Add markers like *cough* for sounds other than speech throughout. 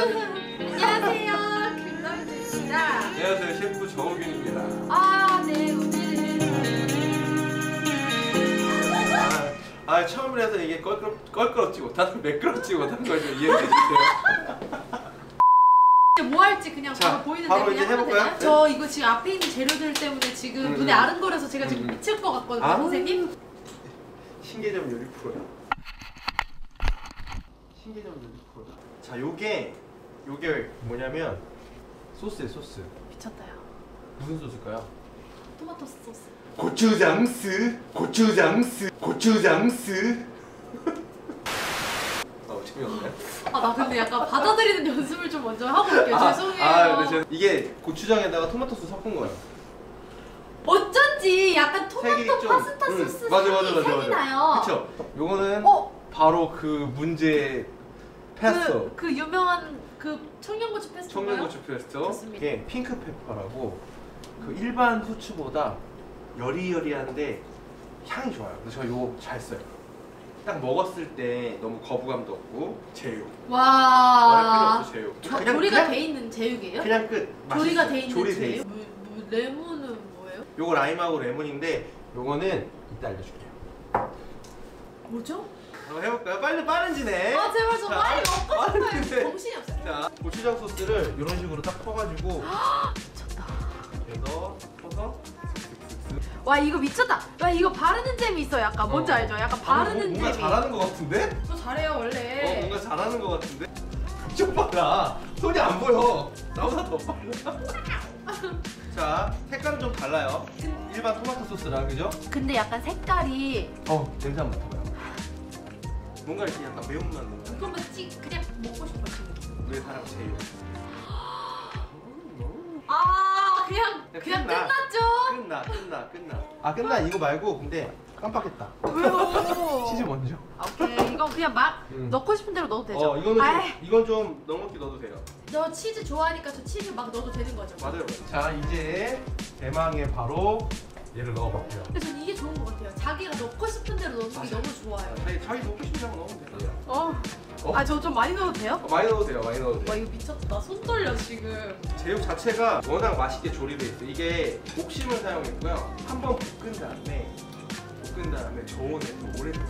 안녕하세요, 김남주입니다. 안녕하세요 셰프 정우균입니다 아, 네, 오늘은 아, 아 처음이라서 이게 껄끄럽, 껄끄럽지 못하는 매끄럽지 못한 걸 좀 이해해 주세요 뭐 할지 그냥 자, 바로 보이는 바로 그냥 하면 해볼까요? 되나요? 저 이거 지금 앞에 있는 재료들 때문에 지금 음, 눈에 음. 아른거려서 제가 지금 음, 음. 미칠 것 같거든요, 아. 선생님. 신개점 요리 프로야 신개점 요리 프로야 자 요게 요게 뭐냐면 소스에 소스 미쳤다요. 무슨 소스일까요? 토마토 소스. 고추장스 고추장스 고추장스 어 재미없네 아, 나 근데 약간 받아들이는 연습을 좀 먼저 하고 올게요. 죄송해요. 아, 근데 저 이게 고추장에다가 토마토 소스 섞은 거예요. 어쩐지 약간 색이 토마토 좀- 파스타 응, 소스 맞아, 맞아, 맞아, 색이 맞아. 나요. 그쵸? 요거는 어? 바로 그 문제 페스토. 그, 그 유명한 그 청양고추 페스토인가요? 청양고추 페스토. 좋습니다. 이게 핑크 페퍼라고 그 일반 후추보다 여리여리한데 향이 좋아요. 그래서 저 요거 잘 써요. 딱 먹었을 때 너무 거부감도 없고 제육. 말할 필요 와. 없어 제육. 조, 그냥- 조리가 그냥- 돼 있는 제육이에요? 그냥 끝. 조리가 맛있어요. 돼 있는 조리 제육? 무, 무, 레몬은 뭐예요? 요거 라임하고 레몬인데 요거는 이따 알려줄게요. 뭐죠? 한번 해볼까요? 빨리 빠른지네. 아 제발 저 자, 빨리 먹고 아, 싶어요. 정신이 없어요. 자, 고추장 소스를 이런 식으로 딱 퍼가지고 미쳤다. 그래서 퍼서 와 이거 미쳤다. 와 이거 바르는 재미 있어. 약간 뭔지 어. 알죠? 약간 아, 바르는 뭐, 뭔가 재미. 잘하는 것 같은데? 저 잘해요 어, 원래. 뭔가 잘하는 것 같은데? 좀 봐라. 손이 안 보여. 나보다 더 빨라. *laughs* 자, 색깔은 좀 달라요. 일반 토마토 소스랑 그죠? 근데 약간 색깔이 어, 냄새 한번 맡아봐요. 뭔가 이렇게 약간 매운맛 나요. 이거만 찍 그냥 먹고 싶어 지금. 우리 사람 제일. 아 그냥 그냥 그냥 끝나. 끝났죠. 끝나, 끝나, 끝나. 아, 끝나 이거 말고 근데 깜빡했다. 왜요? *laughs* 치즈 먼저. 아, 오케이 이건 그냥 막 음. 넣고 싶은 대로 넣어도 되죠. 어, 이거는 좀, 아이, 이건 좀 넉넉히 넣어도 돼요. 너 치즈 좋아하니까 저 치즈 막 넣어도 되는 거죠. 맞아요. 자 이제 대망의 바로 얘를 넣어볼게요. 근데 전 이게 좋은 것 같아요. 자기가 넣고 싶은 대로 넣는 게. 너무 좋아요. 자기 자기 넣고 싶은 거 넣으면 돼요. 어. 어? 아 저 좀 많이 넣어도 돼요? 어, 많이 넣어도 돼요. 많이 넣어도 와 돼요. 이거 미쳤다. 나 손 떨려 지금. 제육 자체가 워낙 맛있게 조리돼 있어 요. 이게 옥심을 사용했고요. 한번 볶은 다음에 볶은 다음에 저온에서 오랫동안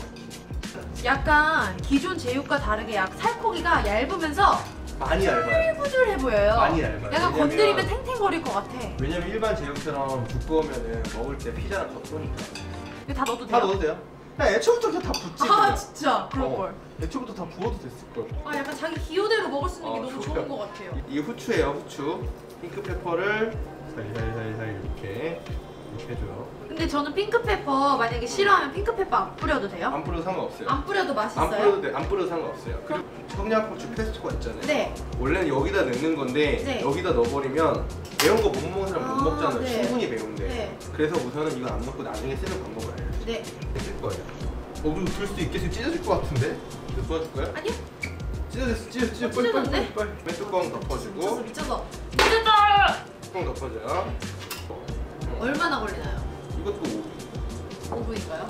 약간 기존 제육과 다르게 약 살코기가 얇으면서 많이 얇아요. 부들부들해 보여요. 많이 얇아요. 약간 왜냐면- 건드리면 탱탱거릴 것 같아. 왜냐면 일반 제육처럼 두꺼우면은 먹을 때 피자랑 겉도니까 이거 다 넣어도 다 돼요? 넣어도 돼요. 그냥 애초부터 그냥 다 붓지. 아 그냥. 진짜 그럴 어. 걸. 애초부터 다 부어도 됐을 걸. 아 약간 자기 기호대로 먹을 수 있는 게 어, 너무. 좋은 것 같아요. 이- 후추예요, 후추. 핑크 페퍼를 살살살살 이렇게 이렇게 해줘요. 근데 저는 핑크페퍼 만약에 싫어하면 핑크페퍼 안 뿌려도 돼요? 안 뿌려도 상관없어요. 안 뿌려도 안 맛있어요? 뿌려도 돼, 안 뿌려도 상관없어요. 그리고 청양고추 페스토가 있잖아요. 네. 원래는 여기다 넣는 건데 네. 여기다 넣어버리면 매운 거 못 먹는 사람 못 아, 먹잖아요. 네. 충분히 매운데. 네. 그래서 우선은 이거 안 넣고 나중에 쓰는 방법을 알려줄게요. 네. 쓸 거예요. 어, 그리고 들 수도 있겠어. 찢어질 것 같은데? 이거 도와줄 거야? 아니요? 찢어졌어, 찢어, 찢어. 어, 빨리, 빨리, 찢어졌네? 빨리, 빨리. 뚜껑 미쳤어 덮어주고, 미쳤어. 미쳤다! 뚜껑 덮어줘요. 얼마나 걸리나요? 이것도 5분인가요?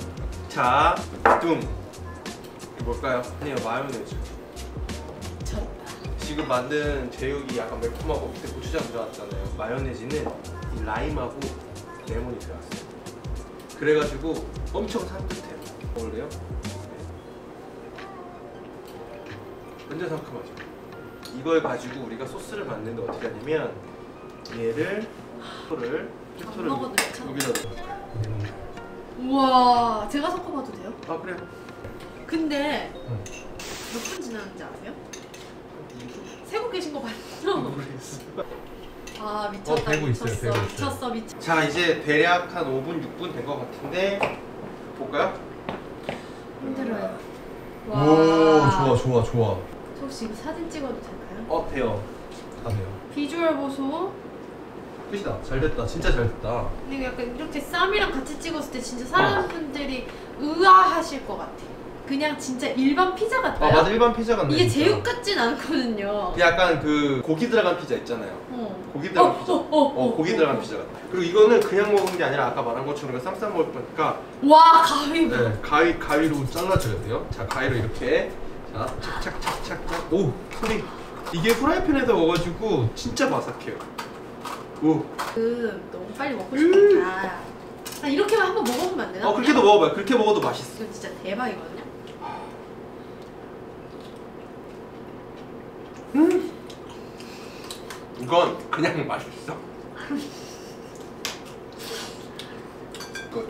자, 뚱. 이게 뭘까요? 아니요, 마요네즈. 지금 만든 제육이 약간 매콤하고 밑에 고추장 들어갔잖아요. 마요네즈는 이 라임하고 레몬이 들어갔어요. 그래가지고 엄청 산뜻해요. 먹을래요? 네. 완전 상큼하죠. 이걸 가지고 우리가 소스를 만드는데 어떻게 하냐면 얘를 피토를 안 먹어도 괜찮아? 여기다. 우와 제가 섞어봐도 돼요? 아 그래. 근데 응. 몇 분 지났는지 아세요? 세고 계신 거 맞죠? 모르겠어. 아 미쳤다 어, 되고 있어요, 미쳤어 되고 있어요. 미쳤어 미쳤어 자 이제 대략 한 5분 6분 된 것 같은데 볼까요? 힘들어요 오 좋아 좋아 좋아 저 혹시 이거 사진 찍어도 될까요? 어 돼요. 다 돼요 비주얼 보소 끝이다 잘 됐다 진짜 잘 됐다 근데 약간 이렇게 쌈이랑 같이 찍었을 때 진짜 사람분들이 의아하실 것 같아 그냥 진짜 일반 피자 아 같아요? 맞아 일반 피자 같네. 이게 진짜. 제육 같진 않거든요 그 약간 그 고기 들어간 피자 있잖아요. 어. 고기 들어간 어, 피자. 어, 어, 어, 어, 고기 어, 들어간 어. 피자 같아. 그리고 이거는 그냥 먹은 게 아니라 아까 말한 것처럼 쌈싸 먹을 거니까 와 가위 네, 가위 가위로 잘라줘야 돼요. 자 가위로 이렇게 자 착착착착착 오 소리 이게 프라이팬에서 먹어가지고 진짜 바삭해요. 오. 그 너무 빨리 먹고 싶다. 아, 이렇게만 한번 먹어보면 안 되나? 어 그렇게도 먹어봐요. 그렇게 먹어도 맛있어. 이건 진짜 대박이거든요. 이건 그냥 *laughs* 맛있어. 이거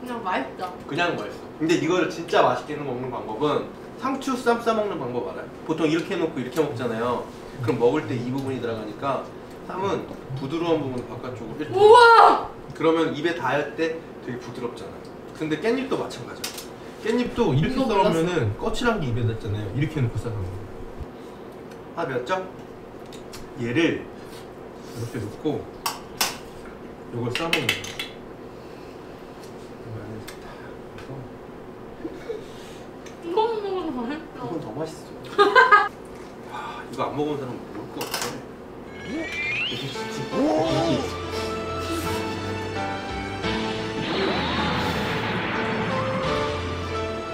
그냥 맛있다. 그냥 맛있어. 근데 이거를 진짜 맛있게 먹는 방법은 상추 쌈 싸 먹는 방법 알아요? 보통 이렇게 해놓고 이렇게 먹잖아요. 그럼 먹을 때 이 부분이 들어가니까 쌈은 부드러운 부분 바깥쪽으로 이렇게 우와! 그러면 입에 닿을 때 되게 부드럽잖아요. 근데 깻잎도 마찬가지야. 깻잎도 이렇게 이거 썰으면은 거칠한 게 입에 닿잖아요. 이렇게 해놓고 싸는 거예요. 아, 몇 점? 얘를 이렇게 놓고 이걸 싸먹는 넣어서 이거 먹으면 맛있다. 이건 더 맛있어. 와, 이거 안 먹은 사람 모를 것 같아.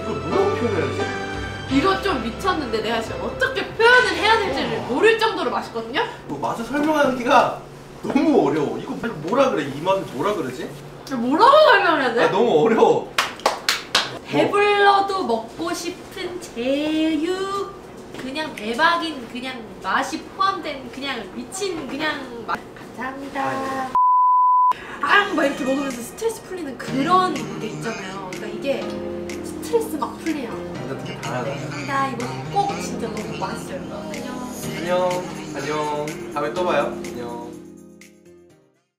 뭐라고 표현해야지? 이거 좀 미쳤는데 내가 지금 어떻게 표현을 해야 될지를 모를 정도로 맛있거든요? 뭐 맛을 설명하기가 너무 어려워. 이거 뭐라 그래? 이 맛을 뭐라 그러지? 뭐라고 설명해야 돼? 아, 너무 어려워. 배불러도 먹고 싶은 제육 그냥 대박인 그냥 맛이 포함된 그냥 미친 그냥 맛 감사합니다 아막 이렇게 먹으면서 스트레스 풀리는 그런 게 있잖아요 그러니까 이게 스트레스 막 풀려요 진짜 되게 다양하다. 나 이거 꼭 진짜 너무 맛있어요 안녕 안녕. 안녕. 다음에 또 봐요. 안녕.